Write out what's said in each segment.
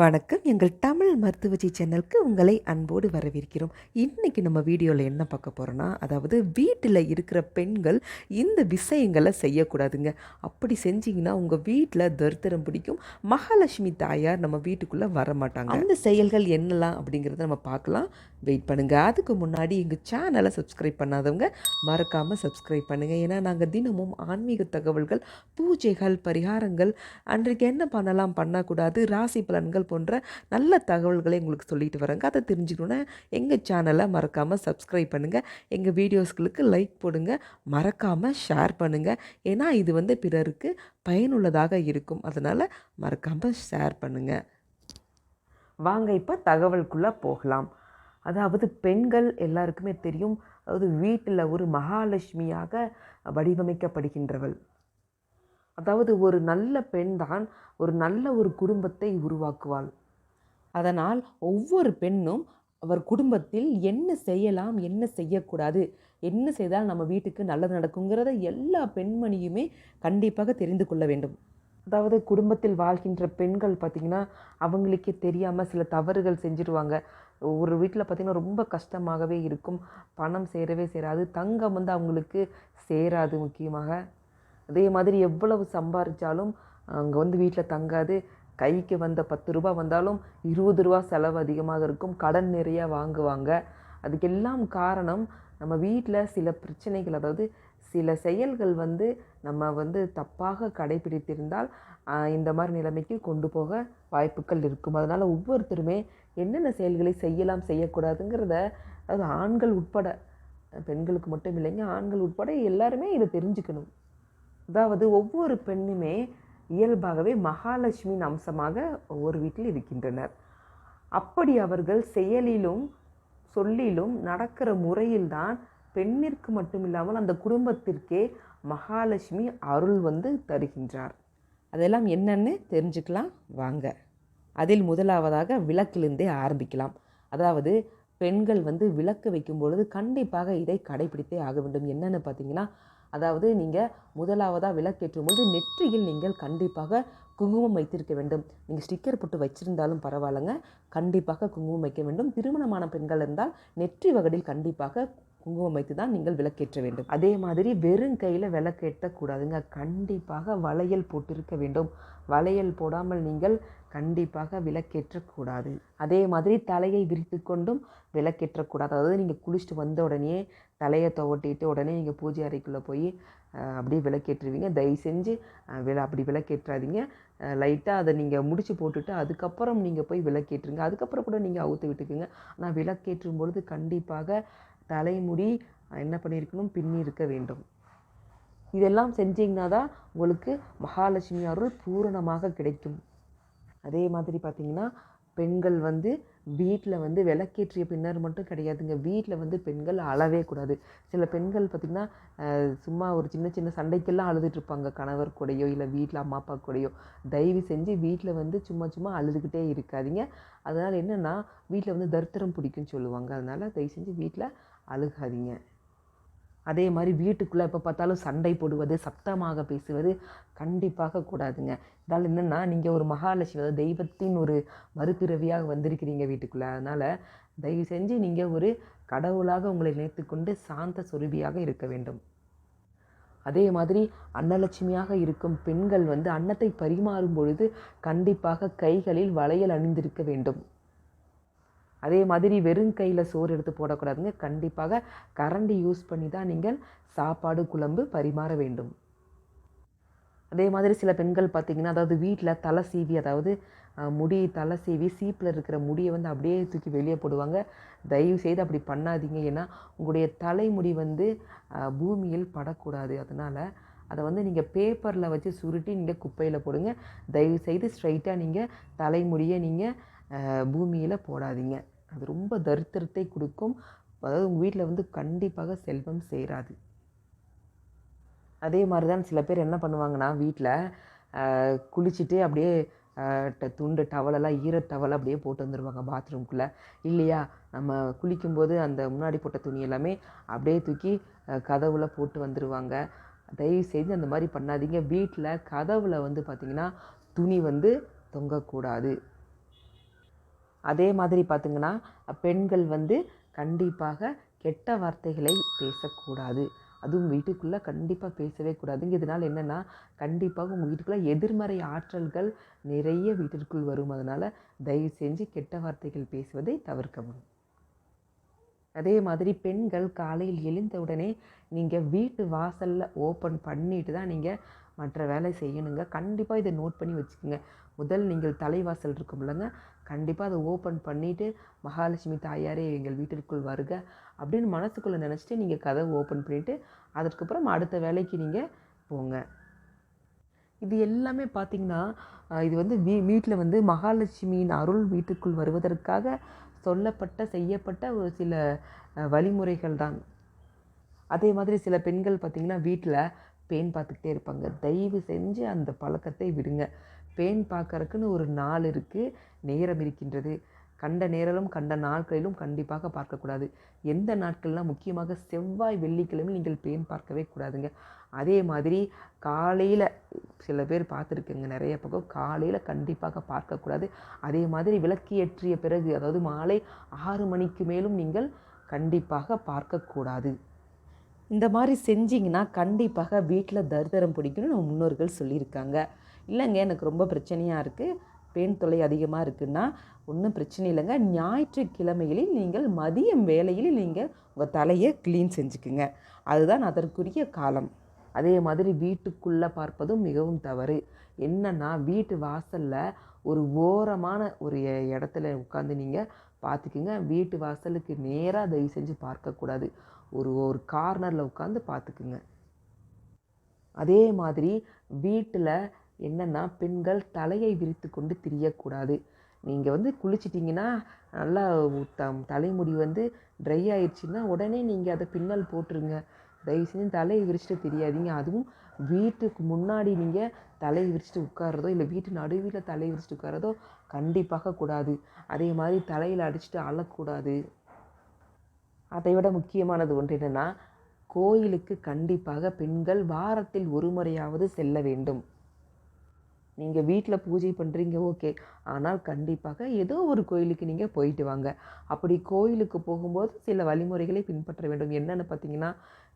வணக்கம். எங்கள் தமிழ் மருத்துவச்சி சேனலுக்கு உங்களை அன்போடு வரவேற்கிறோம். இன்றைக்கி நம்ம வீடியோவில் என்ன பார்க்க போகிறோன்னா அதாவது வீட்டில் இருக்கிற பெண்கள் இந்த விஷயங்களை செய்யக்கூடாதுங்க. அப்படி செஞ்சிங்கன்னா உங்கள் வீட்டில் தரித்திரம் பிடிக்கும். மகாலட்சுமி தாயார் நம்ம வீட்டுக்குள்ளே வர மாட்டாங்க அந்த செயல்கள் என்னலாம் அப்படிங்கிறத நம்ம பார்க்கலாம். வெயிட் பண்ணுங்கள் அதுக்கு முன்னாடி எங்கள் சேனலை சப்ஸ்கிரைப் பண்ணாதவங்க மறக்காமல் சப்ஸ்கிரைப் பண்ணுங்கள் ஏன்னா நாங்கள் தினமும் ஆன்மீக தகவல்கள் பூஜைகள் பரிகாரங்கள் அன்றைக்கு என்ன பண்ணலாம் பண்ணக்கூடாது ராசி பலன்கள் போன்ற நல்ல தகவல்களை உங்களுக்கு சொல்லிட்டு வரேங்க. அதை தெரிஞ்சுக்கணுன்னா எங்கள் சேனலை மறக்காமல் சப்ஸ்கிரைப் பண்ணுங்கள் எங்கள் வீடியோஸ்களுக்கு லைக் போடுங்க. மறக்காமல் ஷேர் பண்ணுங்கள் ஏன்னா இது வந்து பிறருக்கு பயனுள்ளதாக இருக்கும். அதனால் மறக்காமல் ஷேர் பண்ணுங்கள் வாங்க இப்போ தகவலுக்குள்ளே போகலாம். அதாவது பெண்கள் எல்லாருக்குமே தெரியும். அதாவது வீட்டில் ஒரு மகாலட்சுமியாக வடிவமைக்கப்படுகின்றவள். அதாவது ஒரு நல்ல பெண் தான் ஒரு நல்ல ஒரு குடும்பத்தை உருவாக்குவாள். அதனால் ஒவ்வொரு பெண்ணும் அவர் குடும்பத்தில் என்ன செய்யலாம் என்ன செய்யக்கூடாது என்ன செய்தால் நம்ம வீட்டுக்கு நல்லது நடக்குங்கிறத எல்லா பெண்மணியுமே கண்டிப்பாக தெரிந்து கொள்ள வேண்டும். அதாவது குடும்பத்தில் வாழ்கின்ற பெண்கள் பார்த்திங்கன்னா அவங்களுக்கே தெரியாமல் சில தவறுகள் செஞ்சுருவாங்க. ஒரு வீட்டில் பார்த்திங்கன்னா ரொம்ப கஷ்டமாகவே இருக்கும். பணம் சேரவே சேராது. தங்கம் வந்து அவங்களுக்கு சேராது முக்கியமாக. அதே மாதிரி எவ்வளவு சம்பாதிச்சாலும் அங்கே வந்து வீட்டில் தங்காது. கைக்கு வந்த பத்து ரூபா வந்தாலும் இருபது ரூபா செலவு அதிகமாக இருக்கும். கடன் நிறைய வாங்குவாங்க. அதுக்கெல்லாம் காரணம் நம்ம வீட்டில் சில பிரச்சனைகள் அதாவது சில செயல்கள் வந்து நம்ம வந்து தப்பாக கடைபிடித்திருந்தால் இந்த மாதிரி நிலைமைக்கு கொண்டு போக வாய்ப்புகள் இருக்கும். அதனால் ஒவ்வொருத்தருமே என்னென்ன செயல்களை செய்யலாம் செய்யக்கூடாதுங்கிறத அதாவது ஆண்கள் உட்பட பெண்களுக்கு மட்டும் இல்லைங்க ஆண்கள் உட்பட எல்லாருமே இதை தெரிஞ்சுக்கணும். அதாவது ஒவ்வொரு பெண்ணுமே இயல்பாகவே மகாலட்சுமியின் அம்சமாக ஒவ்வொரு வீட்டில் இருக்கின்றனர். அப்படி அவர்கள் செயலிலும் சொல்லிலும் நடக்கிற முறையில்தான் பெண்ணிற்கு மட்டும் இல்லாமல் அந்த குடும்பத்திற்கே மகாலட்சுமி அருள் வந்து தருகின்றார். அதெல்லாம் என்னன்னு தெரிஞ்சுக்கலாம். வாங்க. அதில் முதலாவதாக விளக்கிலிருந்தே ஆரம்பிக்கலாம். அதாவது பெண்கள் வந்து விளக்கு வைக்கும் பொழுது கண்டிப்பாக இதை கடைபிடித்தே ஆக வேண்டும். என்னென்னு பார்த்தீங்கன்னா அதாவது நீங்கள் முதலாவதாக விளக்கேற்றும் பொழுது நெற்றியில் நீங்கள் கண்டிப்பாக குங்குமம் வைத்திருக்க வேண்டும். நீங்கள் ஸ்டிக்கர் போட்டு வச்சிருந்தாலும் பரவாயில்லைங்க. கண்டிப்பாக குங்குமம் வைக்க வேண்டும். திருமணமான பெண்கள் இருந்தால் நெற்றி வகடில் கண்டிப்பாக குங்குமம் வைத்து தான் நீங்கள் விளக்கேற்ற வேண்டும். அதே மாதிரி வெறும் கையில் விளக்கேற்றக்கூடாதுங்க. கண்டிப்பாக வளையல் போட்டிருக்க வேண்டும். வளையல் போடாமல் நீங்கள் கண்டிப்பாக விளக்கேற்றக்கூடாது. அதே மாதிரி தலையை விரித்து கொண்டும் விளக்கேற்றக்கூடாது. அதாவது நீங்கள் குளிச்சுட்டு வந்த உடனே தலையை துவட்டிட்டு உடனே நீங்கள் பூஜை அறைக்குள்ளே போய் அப்படியே விளக்கேற்றுவீங்க. தயவு செஞ்சு விள அப்படி விளக்கேற்றாதீங்க. லைட்டாக அதை நீங்கள் முடிச்சு போட்டுட்டு அதுக்கப்புறம் நீங்கள் போய் விளக்கேற்றுங்க. அதுக்கப்புறம் கூட நீங்கள் அவுத்து விட்டுக்குங்க. ஆனால் விளக்கேற்றும் பொழுது கண்டிப்பாக தலைமுடி என்ன பண்ணியிருக்கணும்? பின்னி இருக்க வேண்டும். இதெல்லாம் செஞ்சிங்கன்னா தான் உங்களுக்கு மகாலட்சுமி அருள் பூரணமாக கிடைக்கும். அதே மாதிரி பார்த்திங்கன்னா பெண்கள் வந்து வீட்டில் வந்து விளக்கேற்றிய பின்னர் மட்டும் கிடையாதுங்க. வீட்டில் வந்து பெண்கள் அழவே கூடாது. சில பெண்கள் பார்த்திங்கன்னா சும்மா ஒரு சின்ன சின்ன சண்டைக்கெல்லாம் அழுதுட்ருப்பாங்க கணவர் கூடையோ இல்லை வீட்டில் அம்மா அப்பா கூடையோ. தயவு செஞ்சு வீட்டில் வந்து சும்மா சும்மா அழுதுகிட்டே இருக்காதிங்க. அதனால் என்னென்னா வீட்டில் வந்து தரித்திரம் பிடிக்கும்னு சொல்லுவாங்க. அதனால் தயவு செஞ்சு வீட்டில் அழுகாதீங்க. அதே மாதிரி வீட்டுக்குள்ளே எப்போ பார்த்தாலும் சண்டை போடுவது சத்தமாக பேசுவது கண்டிப்பாக கூடாதுங்க. இதனால் என்னென்னா நீங்கள் ஒரு மகாலட்சுமி அதாவது தெய்வத்தின் ஒரு மறுபிறவியாக வந்திருக்கிறீங்க வீட்டுக்குள்ளே. அதனால் தயவு செஞ்சு நீங்கள் ஒரு கடவுளாக உங்களை நினைத்துக்கொண்டு சாந்த சொருபியாக இருக்க வேண்டும். அதே மாதிரி அன்னலட்சுமியாக இருக்கும் பெண்கள் வந்து அன்னத்தை பரிமாறும் பொழுது கண்டிப்பாக கைகளில் வளையல் அணிந்திருக்க வேண்டும். அதே மாதிரி வெறும் கையில் சோறு எடுத்து போடக்கூடாதுங்க. கண்டிப்பாக கரண்டி யூஸ் பண்ணி தான் நீங்கள் சாப்பாடு குழம்பு பரிமாற வேண்டும். அதே மாதிரி சில பெண்கள் பார்த்திங்கன்னா அதாவது வீட்டில் தலை சீவி அதாவது முடி தலை சீவி சீப்பில் இருக்கிற முடியை வந்து அப்படியே தூக்கி வெளியே போடுவாங்க. தயவு செய்து அப்படி பண்ணாதீங்க. ஏன்னா உங்களுடைய தலைமுடி வந்து பூமியில் படக்கூடாது. அதனால் அதை வந்து நீங்கள் பேப்பரில் வச்சு சுருட்டி நீங்கள் குப்பையில் போடுங்க. தயவு செய்து ஸ்ட்ரைட்டாக நீங்கள் தலைமுடியை நீங்கள் பூமியில் போடாதீங்க. அது ரொம்ப தரித்திரத்தை கொடுக்கும். அதாவது உங்கள் வீட்டில் வந்து கண்டிப்பாக செல்வம் சேராது. அதே மாதிரி தான் சில பேர் என்ன பண்ணுவாங்கன்னா வீட்டில் குளிச்சுட்டு அப்படியே துண்டு டவலெல்லாம் ஈர டவல் அப்படியே போட்டு வந்துடுவாங்க பாத்ரூம்குள்ளே இல்லையா? நம்ம குளிக்கும்போது அந்த முன்னாடி போட்ட துணி எல்லாமே அப்படியே தூக்கி கதவுல போட்டு வந்துடுவாங்க தயவு செய்து அந்த மாதிரி பண்ணாதீங்க. வீட்டில் கதவில் வந்து பார்த்திங்கன்னா துணி வந்து தொங்கக்கூடாது. அதே மாதிரி பார்த்திங்கன்னா பெண்கள் வந்து கண்டிப்பாக கெட்ட வார்த்தைகளை பேசக்கூடாது. அதுவும் வீட்டுக்குள்ளே கண்டிப்பாக பேசவே கூடாதுங்க இதனால் என்னென்னா கண்டிப்பாக உங்கள் வீட்டுக்குள்ளே எதிர்மறை ஆற்றல்கள் நிறைய வீட்டிற்குள் வரும். அதனால் தயவு செஞ்சு கெட்ட வார்த்தைகள் பேசுவதை தவிர்க்கவும் அதே மாதிரி பெண்கள் காலையில் எழுந்த உடனே நீங்கள் வீட்டு வாசலில் ஓப்பன் பண்ணிட்டு தான் நீங்கள் மற்ற வேலை செய்யணுங்க. கண்டிப்பாக இதை நோட் பண்ணி வச்சுக்கோங்க. முதல் நீங்கள் தலைவாசல் இருக்கும்லங்க கண்டிப்பாக அதை ஓப்பன் பண்ணிவிட்டு மகாலட்சுமி தாயாரே எங்கள் வீட்டிற்குள் வருக அப்படின்னு மனசுக்குள்ளே நினச்சிட்டு நீங்கள் கதவை ஓப்பன் பண்ணிவிட்டு அதுக்கப்புறம் அடுத்த வேலைக்கு நீங்கள் போங்க. இது எல்லாமே பார்த்திங்கன்னா இது வந்து வீ வீட்டில் வந்து மகாலட்சுமியின் அருள் வீட்டுக்குள் வருவதற்காக சொல்லப்பட்ட செய்யப்பட்ட ஒரு சில வழிமுறைகள் தான். அதே மாதிரி சில பெண்கள் பார்த்திங்கன்னா வீட்டில் பேன் பார்த்துக்கிட்டே இருப்பாங்க. தயவு செஞ்சு அந்த பழக்கத்தை விடுங்க. பேன் பார்க்கறக்குன்னு ஒரு நாள் இருக்குது நேரம் இருக்கின்றது. கண்ட நேரலும் கண்ட நாட்களிலும் கண்டிப்பாக பார்க்கக்கூடாது. எந்த நாட்கள்லாம் முக்கியமாக செவ்வாய் வெள்ளிக்கிழமை நீங்கள் பேன் பார்க்கவே கூடாதுங்க. அதே மாதிரி காலையில் சில பேர் பார்த்துருக்குங்க நிறைய பக்கம் காலையில் கண்டிப்பாக பார்க்கக்கூடாது. அதே மாதிரி விளக்கு ஏற்றிய பிறகு அதாவது மாலை ஆறு மணிக்கு மேலும் நீங்கள் கண்டிப்பாக பார்க்கக்கூடாது. இந்த மாதிரி செஞ்சிங்கன்னா கண்டிப்பாக வீட்டில் தரிதரம் பிடிக்கணும்னு நம்ம முன்னோர்கள் சொல்லியிருக்காங்க. இல்லைங்க எனக்கு ரொம்ப பிரச்சனையாக இருக்குது பெண் தொல்லை அதிகமாக இருக்குன்னா ஒன்றும் பிரச்சனை இல்லைங்க. ஞாயிற்றுக்கிழமைகளில் நீங்கள் மதியம் வேலையில் நீங்கள் உங்கள் தலையை க்ளீன் செஞ்சுக்குங்க. அதுதான் அதற்குரிய காலம். அதே மாதிரி வீட்டுக்குள்ளே பார்ப்பதும் மிகவும் தவறு. என்னென்னா வீட்டு வாசலில் ஒரு ஓரமான ஒரு இடத்துல உட்காந்து நீங்கள் பார்த்துக்குங்க. வீட்டு வாசலுக்கு நேராக தயவு செஞ்சு பார்க்கக்கூடாது ஒரு ஒரு கார்னரில் உட்காந்து பார்த்துக்குங்க. அதே மாதிரி வீட்டில் என்னென்னா பெண்கள் தலையை விரித்து கொண்டு திரியக்கூடாது. நீங்கள் வந்து குளிச்சிட்டிங்கன்னா நல்லா த தலைமுடி வந்து ட்ரை ஆயிடுச்சுன்னா உடனே நீங்கள் அதை பின்னல் போட்டுருங்க. தயவு செஞ்சு தலையை விரிச்சிட்டு தெரியாதீங்க. அதுவும் வீட்டுக்கு முன்னாடி நீங்கள் தலையை விரிச்சிட்டு உட்காரதோ இல்லை வீட்டு நடுவில் தலையை விரிச்சிட்டு உட்காரதோ கண்டிப்பாக கூடாது. அதே மாதிரி தலையில் அடிச்சுட்டு அழக்கூடாது. அதை விட முக்கியமானது ஒன்று என்னென்னா கோயிலுக்கு கண்டிப்பாக பெண்கள் வாரத்தில் ஒரு முறையாவது செல்ல வேண்டும். நீங்கள் வீட்டில் பூஜை பண்ணுறீங்க ஓகே. ஆனால் கண்டிப்பாக ஏதோ ஒரு கோயிலுக்கு நீங்கள் போயிட்டு வாங்க. அப்படி கோயிலுக்கு போகும்போது சில வழிமுறைகளை பின்பற்ற வேண்டும். என்னென்னு பார்த்தீங்கன்னா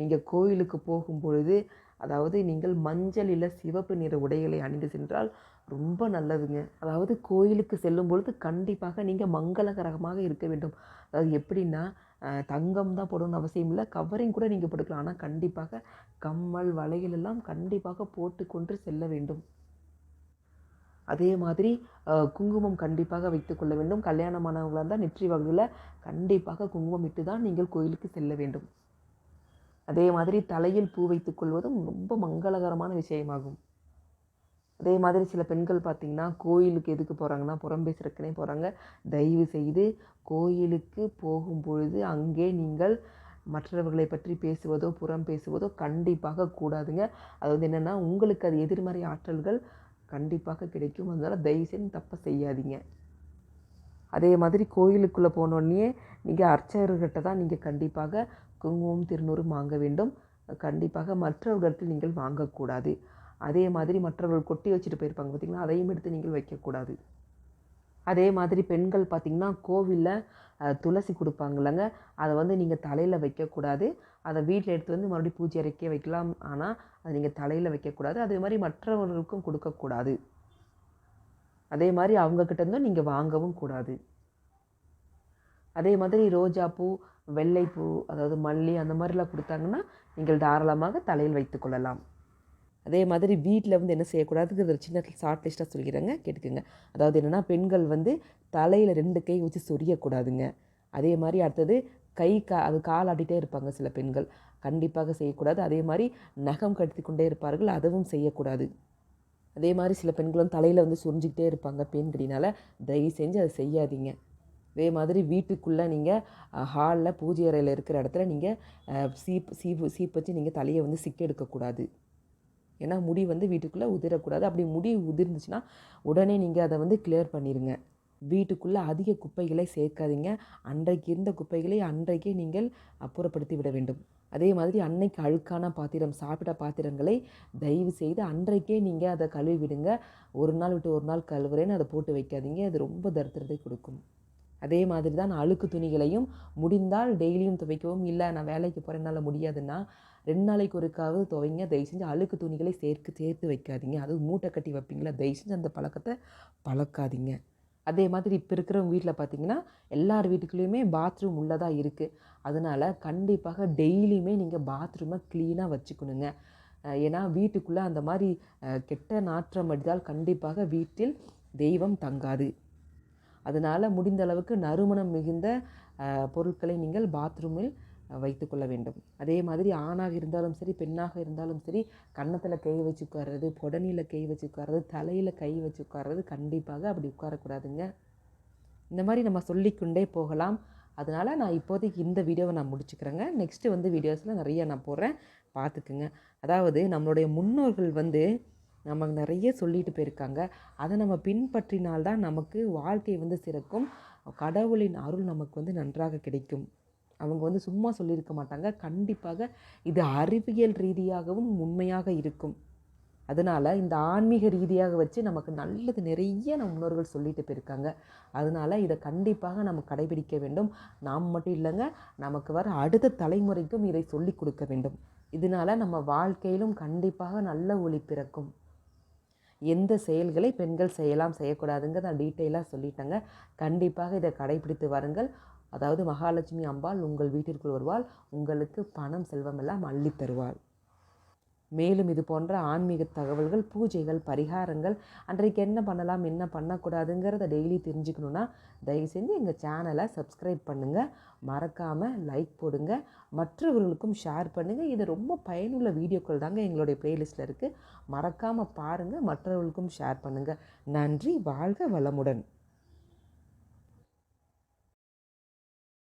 நீங்கள் கோயிலுக்கு போகும்பொழுது அதாவது நீங்கள் மஞ்சள் இல்லை சிவப்பு நிற உடைகளை அணிந்து சென்றால் ரொம்ப நல்லதுங்க. அதாவது கோயிலுக்கு செல்லும் பொழுது கண்டிப்பாக நீங்கள் மங்களகரமாக இருக்க வேண்டும். அதாவது எப்படின்னா தங்கம் தான் போடணும்னு அவசியம் இல்லை. கவரிங் கூட நீங்கள் போட்டுக்கலாம். ஆனால் கண்டிப்பாக கம்மல் வளையல் எல்லாம் கண்டிப்பாக போட்டுக்கொண்டு செல்ல வேண்டும். அதே மாதிரி குங்குமம் கண்டிப்பாக வைத்துக்கொள்ள வேண்டும். கல்யாணமானவங்களாக இருந்தால் நெற்றி வகையில் கண்டிப்பாக குங்குமம் இட்டு தான் நீங்கள் கோயிலுக்கு செல்ல வேண்டும். அதே மாதிரி தலையில் பூ வைத்துக் கொள்வதும் ரொம்ப மங்களகரமான விஷயமாகும். அதே மாதிரி சில பெண்கள் பார்த்திங்கன்னா கோயிலுக்கு எதுக்கு போகிறாங்கன்னா புறம் பேசுறதுக்குனே போகிறாங்க தயவு செய்து கோயிலுக்கு போகும் பொழுது அங்கே நீங்கள் மற்றவர்களை பற்றி பேசுவதோ புறம் பேசுவதோ கண்டிப்பாக கூடாதுங்க. அது வந்து என்னென்னா உங்களுக்கு அது எதிர்மறை ஆற்றல்கள் கண்டிப்பாக கிடைக்கும். அதனால் தயவுசெய்து தப்பை செய்யாதீங்க. அதே மாதிரி கோயிலுக்குள்ளே போனோடனே நீங்கள் அர்ச்சகர்கிட்ட தான் நீங்கள் கண்டிப்பாக குங்குமம் திருநூறும் வாங்க வேண்டும். கண்டிப்பாக மற்றவர்களிடத்தில் நீங்கள் வாங்கக்கூடாது. அதே மாதிரி மற்றவர்கள் கொட்டி வச்சுட்டு போயிருப்பாங்க பார்த்திங்கன்னா அதையும் எடுத்து நீங்கள் வைக்கக்கூடாது. அதே மாதிரி பெண்கள் பார்த்திங்கன்னா கோவிலில் துளசி கொடுப்பாங்கல்லங்க. அதை வந்து நீங்கள் தலையில் வைக்கக்கூடாது. அதை வீட்டில் எடுத்து வந்து மறுபடியும் பூஜை அறைக்கே வைக்கலாம். ஆனால் அதை நீங்கள் தலையில் வைக்கக்கூடாது. அதே மாதிரி மற்றவர்களுக்கும் கொடுக்கக்கூடாது. அதே மாதிரி அவங்கக்கிட்டேருந்தும் நீங்கள் வாங்கவும் கூடாது. அதே மாதிரி ரோஜாப்பூ வெள்ளைப்பூ அதாவது மல்லி அந்த மாதிரிலாம் கொடுத்தாங்கன்னா நீங்கள் தாராளமாக தலையில் வைத்துக்கொள்ளலாம் அதே மாதிரி வீட்டில் வந்து என்ன செய்யக்கூடாதுங்கிறது ஒரு சின்ன ஷார்ட் லிஸ்ட்டாக சொல்லிக்கிறேங்க கேட்டுக்குங்க. அதாவது என்னென்னா பெண்கள் வந்து தலையில் ரெண்டு கை வச்சு சொரியக்கூடாதுங்க. அதே மாதிரி அடுத்தது கை கா அது கால் இருப்பாங்க சில பெண்கள். கண்டிப்பாக செய்யக்கூடாது. அதே மாதிரி நகம் கட்டி கொண்டே இருப்பார்கள் அதுவும் செய்யக்கூடாது. அதே மாதிரி சில பெண்களும் தலையில் வந்து சுரிஞ்சிக்கிட்டே இருப்பாங்க பெண்களினால் தயவு செஞ்சு அதை செய்யாதீங்க. அதே மாதிரி வீட்டுக்குள்ளே நீங்கள் ஹாலில் பூஜை அறையில் இருக்கிற இடத்துல நீங்கள் சீப் சீப்பு சீப் வச்சு நீங்கள் தலையை வந்து சிக்க எடுக்கக்கூடாது. ஏன்னா முடி வந்து வீட்டுக்குள்ளே உதிரக்கூடாது. அப்படி முடி உதிர்ந்துச்சுன்னா உடனே நீங்கள் அதை வந்து கிளியர் பண்ணிடுங்க வீட்டுக்குள்ளே அதிக குப்பைகளை சேர்க்காதீங்க. அன்றைக்கு இருந்த குப்பைகளை அன்றைக்கே நீங்கள் அப்புறப்படுத்தி விட வேண்டும். அதே மாதிரி அன்னைக்கு அழுக்கான பாத்திரம் சாப்பிட்ட பாத்திரங்களை தயவு செய்து அன்றைக்கே நீங்கள் அதை கழுவி விடுங்க ஒரு நாள் விட்டு ஒரு நாள் கழுவுறேன்னு அதை போட்டு வைக்காதீங்க. அது ரொம்ப தரித்திரத்தை கொடுக்கும். அதே மாதிரி தான் அழுக்கு துணிகளையும் முடிந்தால் டெய்லியும் துவைக்கவும். இல்லை நான் வேலைக்கு போகிறேன்னால முடியாதுன்னா ரெண்டு நாளைக்கு ஒருக்காவது துவைங்க. தயவு செஞ்சு அழுக்கு துணிகளை சேர்க்கு சேர்த்து வைக்காதீங்க. அதுவும் மூட்டை கட்டி வைப்பீங்களா? தயவு செஞ்சு அந்த பழக்கத்தை பழக்காதீங்க. அதே மாதிரி இப்போ இருக்கிறவங்க வீட்டில் பார்த்தீங்கன்னா எல்லார் வீட்டுக்குள்ளேயுமே பாத்ரூம் உள்ளதாக இருக்குது அதனால் கண்டிப்பாக டெய்லியுமே நீங்கள் பாத்ரூமை க்ளீனாக வச்சுக்கணுங்க. ஏன்னா வீட்டுக்குள்ளே அந்த மாதிரி கெட்ட நாற்றம் அடித்தால் கண்டிப்பாக வீட்டில் தெய்வம் தங்காது. அதனால் முடிந்த அளவுக்கு நறுமணம் மிகுந்த பொருட்களை நீங்கள் பாத்ரூமில் வைத்துக்கொள்ள வேண்டும். அதே மாதிரி ஆணாக இருந்தாலும் சரி பெண்ணாக இருந்தாலும் சரி கன்னத்தில் கை வச்சு உட்கார்றது புடனியில் கை வச்சு உட்கார்றது தலையில் கை வச்சு உட்கார்றது கண்டிப்பாக அப்படி உட்காரக்கூடாதுங்க. இந்த மாதிரி நம்ம சொல்லிக்கொண்டே போகலாம். அதனால் நான் இப்போதைக்கு இந்த வீடியோவை நான் முடிச்சுக்கிறேங்க. நெக்ஸ்ட்டு வந்து வீடியோஸில் நிறைய நான் போடுறேன். பார்த்துக்குங்க. அதாவது நம்மளுடைய முன்னோர்கள் வந்து நமக்கு நிறைய சொல்லிட்டு போயிருக்காங்க. அதை நம்ம பின்பற்றினால்தான் நமக்கு வாழ்க்கை வந்து சிறக்கும். கடவுளின் அருள் நமக்கு வந்து நன்றாக கிடைக்கும். அவங்க வந்து சும்மா சொல்லியிருக்க மாட்டாங்க. கண்டிப்பாக இது அறிவியல் ரீதியாகவும் உண்மையாக இருக்கும். அதனால் இந்த ஆன்மீக ரீதியாக வச்சு நமக்கு நல்லது நிறைய நம்ம முன்னோர்கள் சொல்லிட்டு போயிருக்காங்க. அதனால் இதை கண்டிப்பாக நம்ம கடைபிடிக்க வேண்டும். நாம் மட்டும் இல்லைங்க நமக்கு வர அடுத்த தலைமுறைக்கும் இதை சொல்லி கொடுக்க வேண்டும். இதனால் நம்ம வாழ்க்கையிலும் கண்டிப்பாக நல்ல ஒளி பிறக்கும். எந்த செயல்களை பெண்கள் செய்யலாம் செய்யக்கூடாதுங்க நான் டீட்டெயிலாக சொல்லிட்டேங்க. கண்டிப்பாக இதை கடைபிடித்து வாருங்கள். அதாவது மகாலட்சுமி அம்பாள் உங்கள் வீட்டிற்குள் வருவாள் உங்களுக்கு பணம் செல்வமெல்லாம் அள்ளி தருவாள். மேலும் இது போன்ற ஆன்மீக தகவல்கள் பூஜைகள் பரிகாரங்கள் அன்றைக்கு என்ன பண்ணலாம் என்ன பண்ணக்கூடாதுங்கிறத டெய்லி தெரிஞ்சுக்கணுன்னா தயவு செஞ்சு எங்கள் சேனலை சப்ஸ்கிரைப் பண்ணுங்கள் மறக்காமல் லைக் போடுங்க. மற்றவர்களுக்கும் ஷேர் பண்ணுங்கள் இது ரொம்ப பயனுள்ள வீடியோக்கள் தாங்க எங்களுடைய ப்ளேலிஸ்ட்டில் இருக்குது மறக்காமல் பாருங்கள் மற்றவர்களுக்கும் ஷேர் பண்ணுங்கள் நன்றி. வாழ்க வளமுடன்.